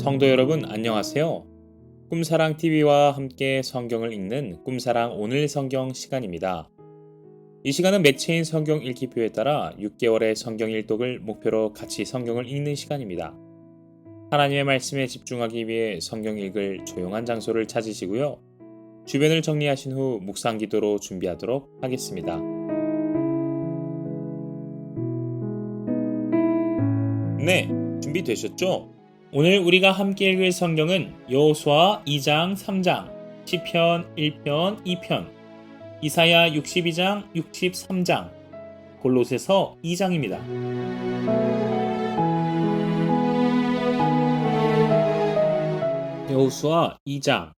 성도 여러분 안녕하세요. 꿈사랑 TV와 함께 성경을 읽는 꿈사랑 오늘 성경 시간입니다. 이 시간은 매체인 성경 읽기표에 따라 6개월의 성경 일독을 목표로 같이 성경을 읽는 시간입니다. 하나님의 말씀에 집중하기 위해 성경 읽을 조용한 장소를 찾으시고요. 주변을 정리하신 후 묵상 기도로 준비하도록 하겠습니다. 네, 준비되셨죠? 오늘 우리가 함께 읽을 성경은 여호수아 2장, 3장, 시편 1편, 2편, 이사야 62장, 63장, 골로새서 2장입니다. 여호수아 2장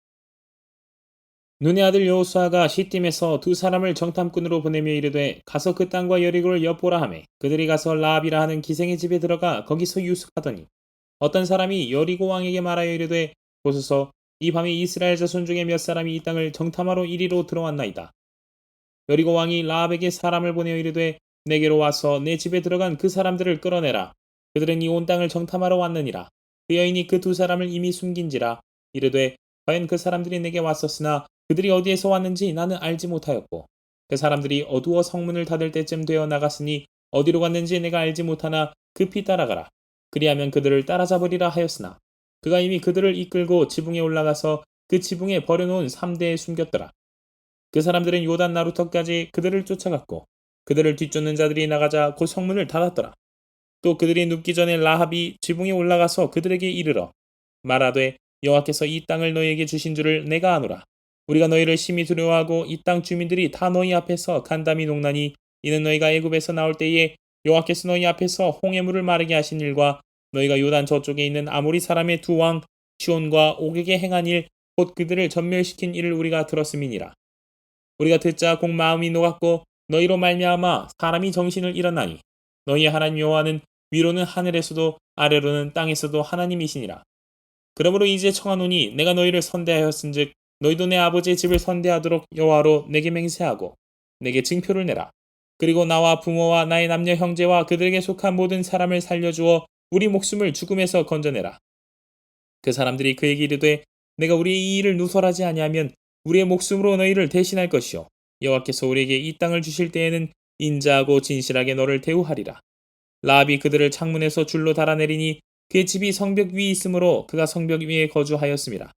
눈의 아들 여호수아가 시딤에서 두 사람을 정탐꾼으로 보내며 이르되 가서 그 땅과 여리고를 엿보라 하매 그들이 가서 라합이라 하는 기생의 집에 들어가 거기서 유숙하더니 어떤 사람이 여리고 왕에게 말하여 이르되 보소서 이 밤에 이스라엘 자손 중에 몇 사람이 이 땅을 정탐하러 이리로 들어왔나이다. 여리고 왕이 라합에게 사람을 보내어 이르되 내게로 와서 내 집에 들어간 그 사람들을 끌어내라. 그들은 이 온 땅을 정탐하러 왔느니라. 그 여인이 그 두 사람을 이미 숨긴지라 이르되 과연 그 사람들이 내게 왔었으나 그들이 어디에서 왔는지 나는 알지 못하였고 그 사람들이 어두워 성문을 닫을 때쯤 되어 나갔으니 어디로 갔는지 내가 알지 못하나 급히 따라가라. 그리하면 그들을 따라잡으리라 하였으나 그가 이미 그들을 이끌고 지붕에 올라가서 그 지붕에 버려놓은 3대에 숨겼더라. 그 사람들은 요단 나루터까지 그들을 쫓아갔고 그들을 뒤쫓는 자들이 나가자 곧 성문을 닫았더라. 또 그들이 눕기 전에 라합이 지붕에 올라가서 그들에게 이르러 말하되 여호와께서 이 땅을 너희에게 주신 줄을 내가 아노라. 우리가 너희를 심히 두려워하고 이 땅 주민들이 다 너희 앞에서 간담이 녹나니 이는 너희가 애굽에서 나올 때에 여호와께서 너희 앞에서 홍해물을 마르게 하신 일과 너희가 요단 저쪽에 있는 아모리 사람의 두 왕 시온과 옥에게 행한 일 곧 그들을 전멸시킨 일을 우리가 들었음이니라. 우리가 듣자 공 마음이 녹았고 너희로 말미암아 사람이 정신을 잃었나니 너희의 하나님 여호와는 위로는 하늘에서도 아래로는 땅에서도 하나님이시니라. 그러므로 이제 청하노니 내가 너희를 선대하였은즉 너희도 내 아버지의 집을 선대하도록 여호와로 내게 맹세하고 내게 증표를 내라. 그리고 나와 부모와 나의 남녀 형제와 그들에게 속한 모든 사람을 살려주어 우리 목숨을 죽음에서 건져내라. 그 사람들이 그에게 이르되 내가 우리의 이 일을 누설하지 아니하면 우리의 목숨으로 너희를 대신할 것이요 여호와께서 우리에게 이 땅을 주실 때에는 인자하고 진실하게 너를 대우하리라. 라합이 그들을 창문에서 줄로 달아내리니 그의 집이 성벽 위에 있으므로 그가 성벽 위에 거주하였습니다.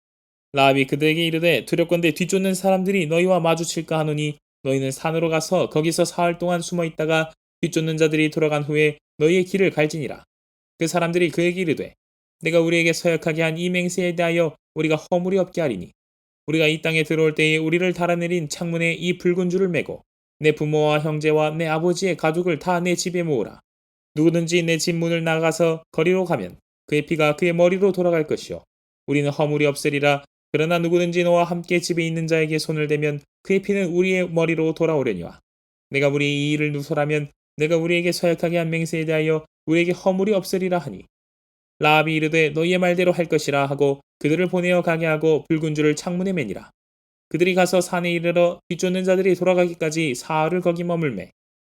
라합이 그들에게 이르되 두렵건대 뒤쫓는 사람들이 너희와 마주칠까 하노니 너희는 산으로 가서 거기서 사흘 동안 숨어 있다가 뒤쫓는 자들이 돌아간 후에 너희의 길을 갈지니라. 그 사람들이 그에게 이르되 내가 우리에게 서약하게 한 이 맹세에 대하여 우리가 허물이 없게 하리니 우리가 이 땅에 들어올 때에 우리를 달아내린 창문에 이 붉은 줄을 매고 내 부모와 형제와 내 아버지의 가족을 다 내 집에 모으라. 누구든지 내 집 문을 나가서 거리로 가면 그의 피가 그의 머리로 돌아갈 것이요. 우리는 허물이 없으리라. 그러나 누구든지 너와 함께 집에 있는 자에게 손을 대면 그의 피는 우리의 머리로 돌아오려니와. 내가 우리의 이 일을 누설하면 내가 우리에게 서약하게 한 맹세에 대하여 우리에게 허물이 없으리라 하니. 라합이 이르되 너희의 말대로 할 것이라 하고 그들을 보내어 가게 하고 붉은 줄을 창문에 매니라. 그들이 가서 산에 이르러 뒤쫓는 자들이 돌아가기까지 사흘을 거기 머물매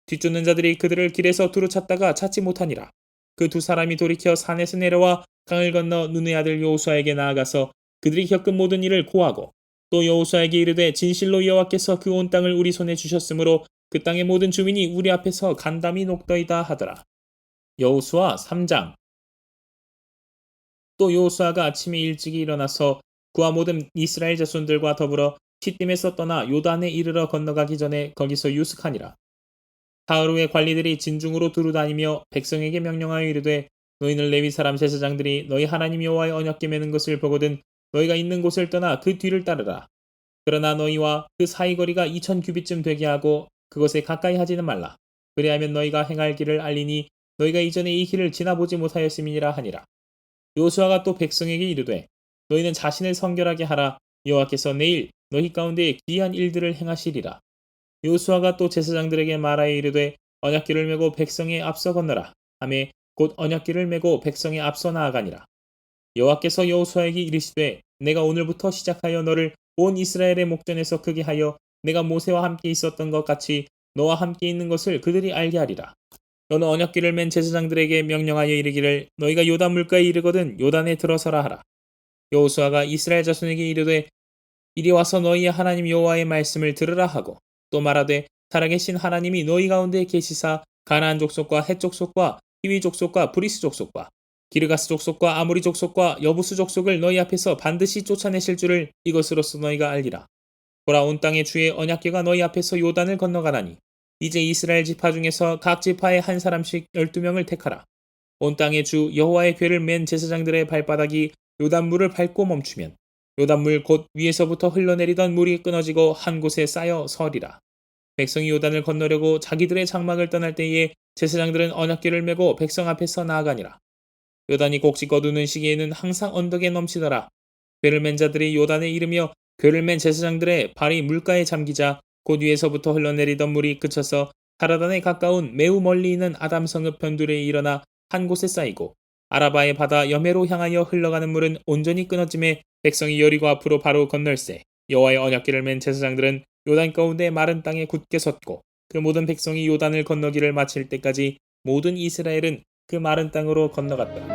뒤쫓는 자들이 그들을 길에서 두루 찾다가 찾지 못하니라. 그 두 사람이 돌이켜 산에서 내려와 강을 건너 눈의 아들 여호수아에게 나아가서 그들이 겪은 모든 일을 고하고 또 여호수아에게 이르되 진실로 여호와께서 그 온 땅을 우리 손에 주셨으므로 그 땅의 모든 주민이 우리 앞에서 간담이 녹더이다 하더라. 여호수아 3장 또 여호수아가 아침에 일찍이 일어나서 그와 모든 이스라엘 자손들과 더불어 시딤에서 떠나 요단에 이르러 건너가기 전에 거기서 유숙하니라. 사흘 후에 관리들이 진중으로 두루 다니며 백성에게 명령하여 이르되 너희는 레위 사람 제사장들이 너희 하나님 여호와의 언약궤 매는 것을 보거든 너희가 있는 곳을 떠나 그 뒤를 따르라. 그러나 너희와 그 사이 거리가 이천 규빗쯤 되게 하고 그것에 가까이 하지는 말라. 그리하면 너희가 행할 길을 알리니 너희가 이전에 이 길을 지나보지 못하였음이니라 하니라. 요수아가 또 백성에게 이르되 너희는 자신을 성결하게 하라. 여호와께서 내일 너희 가운데 기이한 일들을 행하시리라. 요수아가 또 제사장들에게 말하여 이르되 언약궤를 메고 백성에 앞서 건너라. 하매 곧 언약궤를 메고 백성에 앞서 나아가니라. 여호와께서 여호수아에게 이르시되 내가 오늘부터 시작하여 너를 온 이스라엘의 목전에서 크게 하여 내가 모세와 함께 있었던 것 같이 너와 함께 있는 것을 그들이 알게 하리라. 너는 언약궤를 맨 제사장들에게 명령하여 이르기를 너희가 요단 물가에 이르거든 요단에 들어서라 하라. 여호수아가 이스라엘 자손에게 이르되 이리 와서 너희의 하나님 여호와의 말씀을 들으라 하고 또 말하되 살아계신 하나님이 너희 가운데 계시사 가나안 족속과 헷 족속과 히위 족속과 브리스 족속과 기르가스 족속과 아모리 족속과 여부수 족속을 너희 앞에서 반드시 쫓아내실 줄을 이것으로서 너희가 알리라. 보라 온 땅의 주의 언약궤가 너희 앞에서 요단을 건너가나니 이제 이스라엘 지파 중에서 각 지파에 한 사람씩 열두 명을 택하라. 온 땅의 주 여호와의 궤를 맨 제사장들의 발바닥이 요단물을 밟고 멈추면 요단물 곧 위에서부터 흘러내리던 물이 끊어지고 한 곳에 쌓여 서리라. 백성이 요단을 건너려고 자기들의 장막을 떠날 때에 제사장들은 언약궤를 메고 백성 앞에서 나아가니라. 요단이 곡지 거두는 시기에는 항상 언덕에 넘치더라. 궤를 맨 자들이 요단에 이르며 궤를 맨 제사장들의 발이 물가에 잠기자 곧 위에서부터 흘러내리던 물이 그쳐서 사라단에 가까운 매우 멀리 있는 아담 성읍 변두리에 일어나 한 곳에 쌓이고 아라바의 바다 여매로 향하여 흘러가는 물은 온전히 끊어짐에 백성이 여리고 앞으로 바로 건널세 여호와의 언약궤를 맨 제사장들은 요단 가운데 마른 땅에 굳게 섰고 그 모든 백성이 요단을 건너기를 마칠 때까지 모든 이스라엘은 그 마른 땅으로 건너갔더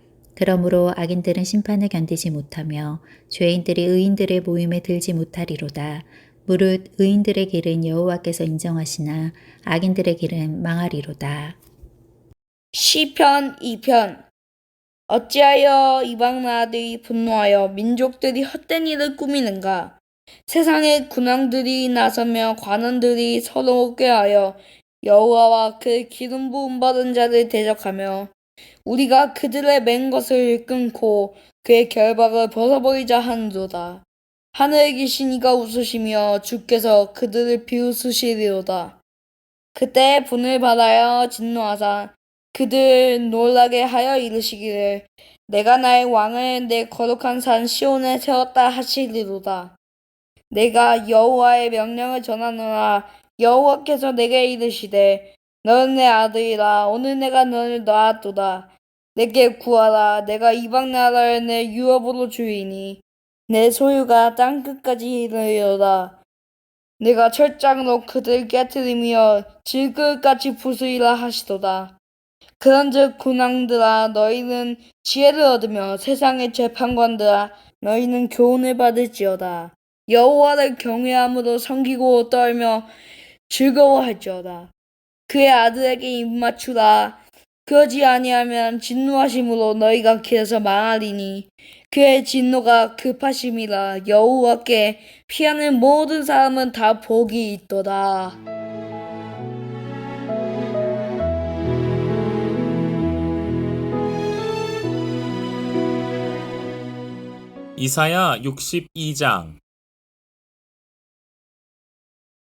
그러므로 악인들은 심판을 견디지 못하며 죄인들이 의인들의 모임에 들지 못하리로다. 무릇 의인들의 길은 여호와께서 인정하시나 악인들의 길은 망하리로다. 시편 2편 어찌하여 이방 나라들이 분노하여 민족들이 헛된 일을 꾸미는가? 세상의 군왕들이 나서며 관원들이 서로 꾀하여 여호와와 그 기름 부음 받은 자를 대적하며 우리가 그들의 맨 것을 끊고 그의 결박을 벗어버리자 하는도다. 하늘에 계신 이가 웃으시며 주께서 그들을 비웃으시리로다. 그때 분을 받아여 진노하사 그들 놀라게 하여 이르시기를 내가 나의 왕을 내 거룩한 산 시온에 세웠다 하시리로다. 내가 여호와의 명령을 전하노라 여호와께서 내게 이르시되 너는 내 아들이라 오늘 내가 너를 낳았도다. 내게 구하라 내가 이방 나라를 내 유업으로 주이니 내 소유가 땅 끝까지 이르리로다. 내가 철장으로 그들 깨뜨리며 질그릇같이 부수리라 하시도다. 그런즉 군왕들아 너희는 지혜를 얻으며 세상의 재판관들아 너희는 교훈을 받을지어다. 여호와를 경외함으로 섬기고 떨며 즐거워할지어다. 그의 아들에게 입맞추라. 그러지 아니하면 진노하심으로 너희가 길에서 망하리니 그의 진노가 급하심이라 여호와께 피하는 모든 사람은 다 복이 있도다. 이사야 62장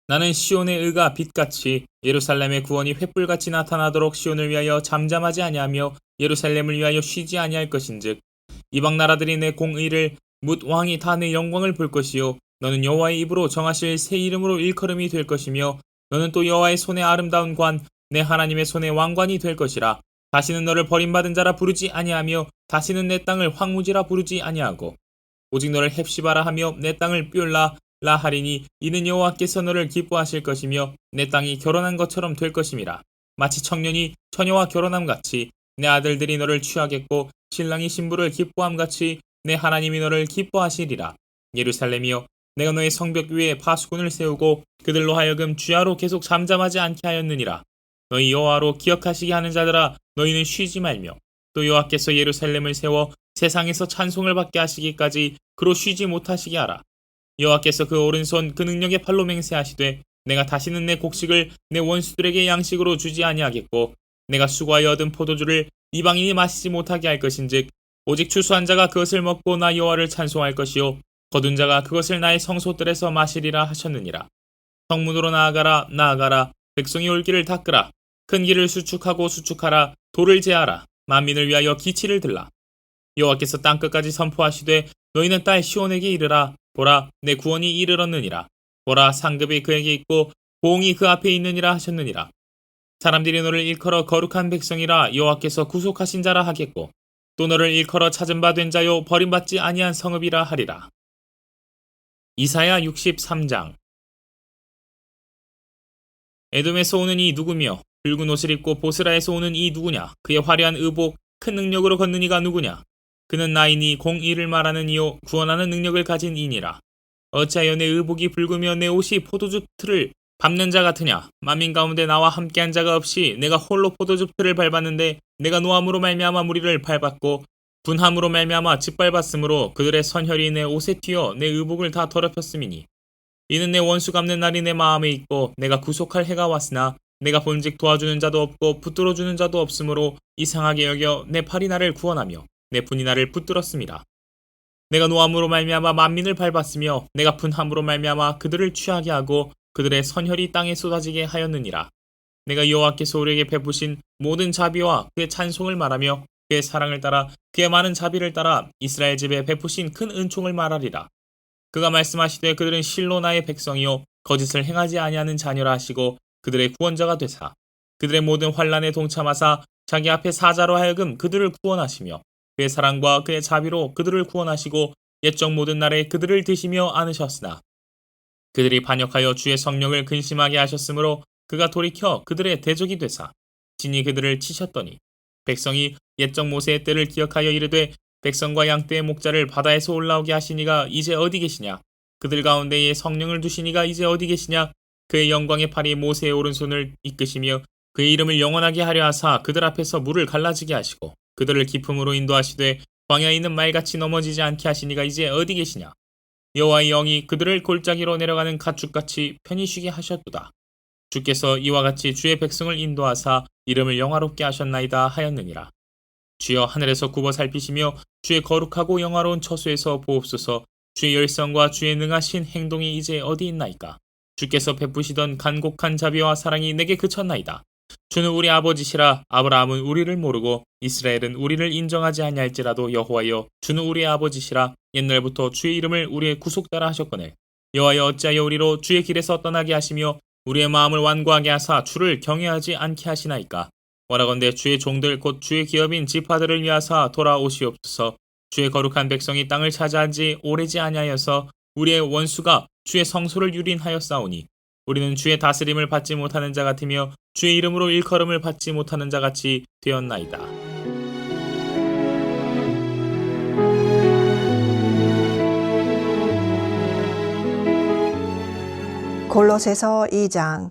나는 시온의 의가 빛같이 예루살렘의 구원이 횃불같이 나타나도록 시온을 위하여 잠잠하지 아니하며 예루살렘을 위하여 쉬지 아니할 것인즉 이방 나라들이 내 공의를 묻 왕이 다 내 영광을 볼 것이요. 너는 여호와의 입으로 정하실 새 이름으로 일컬음이 될 것이며 너는 또 여호와의 손의 아름다운 관 내 하나님의 손의 왕관이 될 것이라. 다시는 너를 버림받은 자라 부르지 아니하며 다시는 내 땅을 황무지라 부르지 아니하고 오직 너를 헵시바라 하며 내 땅을 뾰라 라 하리니 이는 여호와께서 너를 기뻐하실 것이며 내 땅이 결혼한 것처럼 될 것임이라. 마치 청년이 처녀와 결혼함 같이 내 아들들이 너를 취하겠고 신랑이 신부를 기뻐함 같이 내 하나님이 너를 기뻐하시리라. 예루살렘이여 내가 너의 성벽 위에 파수꾼을 세우고 그들로 하여금 주야로 계속 잠잠하지 않게 하였느니라. 너희 여호와로 기억하시게 하는 자들아 너희는 쉬지 말며 또 여호와께서 예루살렘을 세워 세상에서 찬송을 받게 하시기까지 그로 쉬지 못하시게 하라 여호와께서 그 오른손 그 능력의 팔로 맹세하시되 내가 다시는 내 곡식을 내 원수들에게 양식으로 주지 아니하겠고 내가 수고하여 얻은 포도주를 이방인이 마시지 못하게 할 것인즉 오직 추수한 자가 그것을 먹고 나 여호와를 찬송할 것이요 거둔 자가 그것을 나의 성소들에서 마시리라 하셨느니라. 성문으로 나아가라 나아가라. 백성이 올 길을 닦으라. 큰 길을 수축하고 수축하라. 돌을 제하라. 만민을 위하여 기치를 들라. 여호와께서 땅 끝까지 선포하시되 너희는 딸 시온에게 이르라 보라 내 구원이 이르렀느니라. 보라 상급이 그에게 있고 보응이 그 앞에 있느니라 하셨느니라. 사람들이 너를 일컬어 거룩한 백성이라 여호와께서 구속하신 자라 하겠고 또 너를 일컬어 찾은 바 된 자요 버림받지 아니한 성읍이라 하리라. 이사야 63장. 에돔에서 오는 이 누구며 붉은 옷을 입고 보스라에서 오는 이 누구냐? 그의 화려한 의복 큰 능력으로 걷는 이가 누구냐 그는 나이니 공의를 말하는 이요 구원하는 능력을 가진 이니라. 어찌하여 내 의복이 붉으며 내 옷이 포도즙 틀을 밟는 자 같으냐? 만민 가운데 나와 함께한 자가 없이 내가 홀로 포도즙 틀을 밟았는데 내가 노함으로 말미암아 무리를 밟았고 분함으로 말미암아 짓밟았으므로 그들의 선혈이 내 옷에 튀어 내 의복을 다 더럽혔음이니. 이는 내 원수 갚는 날이 내 마음에 있고 내가 구속할 해가 왔으나 내가 본즉 도와주는 자도 없고 붙들어 주는 자도 없으므로 이상하게 여겨 내 팔이 나를 구원하며 내 분이 나를 붙들었습니다. 내가 노함으로 말미암아 만민을 밟았으며 내가 분함으로 말미암아 그들을 취하게 하고 그들의 선혈이 땅에 쏟아지게 하였느니라. 내가 여호와께서 우리에게 베푸신 모든 자비와 그의 찬송을 말하며 그의 사랑을 따라 그의 많은 자비를 따라 이스라엘 집에 베푸신 큰 은총을 말하리라. 그가 말씀하시되 그들은 실로 나의 백성이요 거짓을 행하지 아니하는 자녀라 하시고 그들의 구원자가 되사 그들의 모든 환란에 동참하사 자기 앞에 사자로 하여금 그들을 구원하시며 그의 사랑과 그의 자비로 그들을 구원하시고 옛적 모든 날에 그들을 드시며 안으셨으나 그들이 반역하여 주의 성령을 근심하게 하셨으므로 그가 돌이켜 그들의 대적이 되사 진이 그들을 치셨더니 백성이 옛적 모세의 때를 기억하여 이르되 백성과 양떼의 목자를 바다에서 올라오게 하시니가 이제 어디 계시냐? 그들 가운데에 성령을 두시니가 이제 어디 계시냐? 그의 영광의 팔이 모세의 오른손을 이끄시며 그의 이름을 영원하게 하려 하사 그들 앞에서 물을 갈라지게 하시고 그들을 기품으로 인도하시되 광야에 있는 말같이 넘어지지 않게 하시니가 이제 어디 계시냐? 여호와의 영이 그들을 골짜기로 내려가는 가축같이 편히 쉬게 하셨도다. 주께서 이와 같이 주의 백성을 인도하사 이름을 영화롭게 하셨나이다 하였느니라. 주여 하늘에서 굽어 살피시며 주의 거룩하고 영화로운 처소에서 보옵소서 주의 열성과 주의 능하신 행동이 이제 어디 있나이까 주께서 베푸시던 간곡한 자비와 사랑이 내게 그쳤나이다 주는 우리 아버지시라 아브라함은 우리를 모르고 이스라엘은 우리를 인정하지 아니할지라도 여호와여 주는 우리의 아버지시라 옛날부터 주의 이름을 우리의 구속자라 하셨거늘. 여호와여 어찌하여 우리로 주의 길에서 떠나게 하시며 우리의 마음을 완고하게 하사 주를 경외하지 않게 하시나이까? 원하건대 주의 종들 곧 주의 기업인 지파들을 위하사 돌아오시옵소서. 주의 거룩한 백성이 땅을 차지한 지 오래지 아니하여서 우리의 원수가 주의 성소를 유린하였사오니 우리는 주의 다스림을 받지 못하는 자 같으며 주의 이름으로 일컬음을 받지 못하는 자 같이 되었나이다. 골로새서 2장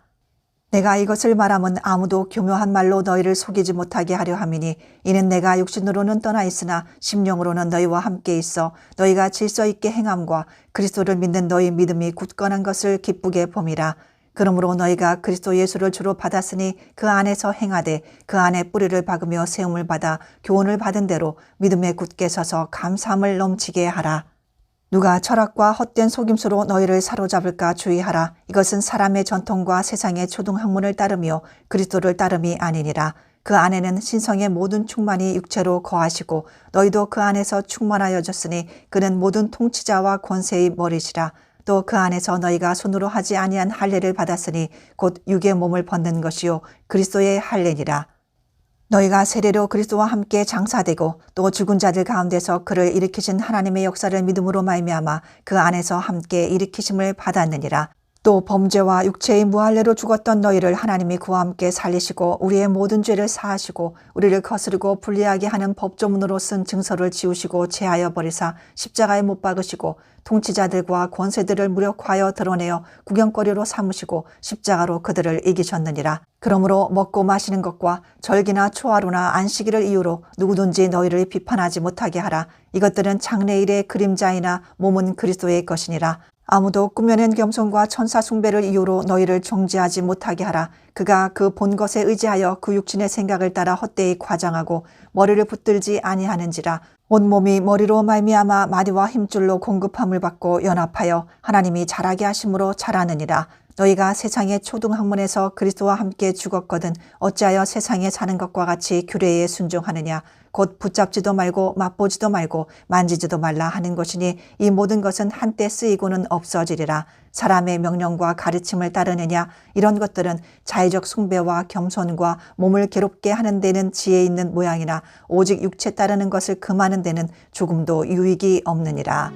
내가 이것을 말함은 아무도 교묘한 말로 너희를 속이지 못하게 하려 함이니 이는 내가 육신으로는 떠나 있으나 심령으로는 너희와 함께 있어 너희가 질서 있게 행함과 그리스도를 믿는 너희 믿음이 굳건한 것을 기쁘게 봄이라. 그러므로 너희가 그리스도 예수를 주로 받았으니 그 안에서 행하되 그 안에 뿌리를 박으며 세움을 받아 교훈을 받은 대로 믿음에 굳게 서서 감사함을 넘치게 하라 누가 철학과 헛된 속임수로 너희를 사로잡을까 주의하라. 이것은 사람의 전통과 세상의 초등학문을 따르며 그리스도를 따름이 아니니라. 그 안에는 신성의 모든 충만이 육체로 거하시고 너희도 그 안에서 충만하여졌으니 그는 모든 통치자와 권세의 머리시라. 또 그 안에서 너희가 손으로 하지 아니한 할례를 받았으니 곧 육의 몸을 벗는 것이요 그리스도의 할례니라. 너희가 세례로 그리스도와 함께 장사되고 또 죽은 자들 가운데서 그를 일으키신 하나님의 역사를 믿음으로 말미암아 그 안에서 함께 일으키심을 받았느니라. 또 범죄와 육체의 무할례로 죽었던 너희를 하나님이 그와 함께 살리시고 우리의 모든 죄를 사하시고 우리를 거스르고 불리하게 하는 법조문으로 쓴 증서를 지우시고 제하여 버리사 십자가에 못 박으시고 통치자들과 권세들을 무력화하여 드러내어 구경거리로 삼으시고 십자가로 그들을 이기셨느니라. 그러므로 먹고 마시는 것과 절기나 초하루나 안식일을 이유로 누구든지 너희를 비판하지 못하게 하라. 이것들은 장래일의 그림자이나 몸은 그리스도의 것이니라. 아무도 꾸며낸 겸손과 천사 숭배를 이유로 너희를 정죄하지 못하게 하라. 그가 그 본 것에 의지하여 그 육신의 생각을 따라 헛되이 과장하고 머리를 붙들지 아니하는지라. 온몸이 머리로 말미암아 마디와 힘줄로 공급함을 받고 연합하여 하나님이 자라게 하심으로 자라느니라. 너희가 세상의 초등학문에서 그리스도와 함께 죽었거든 어찌하여 세상에 사는 것과 같이 규례에 순종하느냐? 곧 붙잡지도 말고 맛보지도 말고 만지지도 말라 하는 것이니 이 모든 것은 한때 쓰이고는 없어지리라. 사람의 명령과 가르침을 따르느냐? 이런 것들은 자의적 숭배와 겸손과 몸을 괴롭게 하는 데는 지혜 있는 모양이나 오직 육체 따르는 것을 금하는 데는 조금도 유익이 없느니라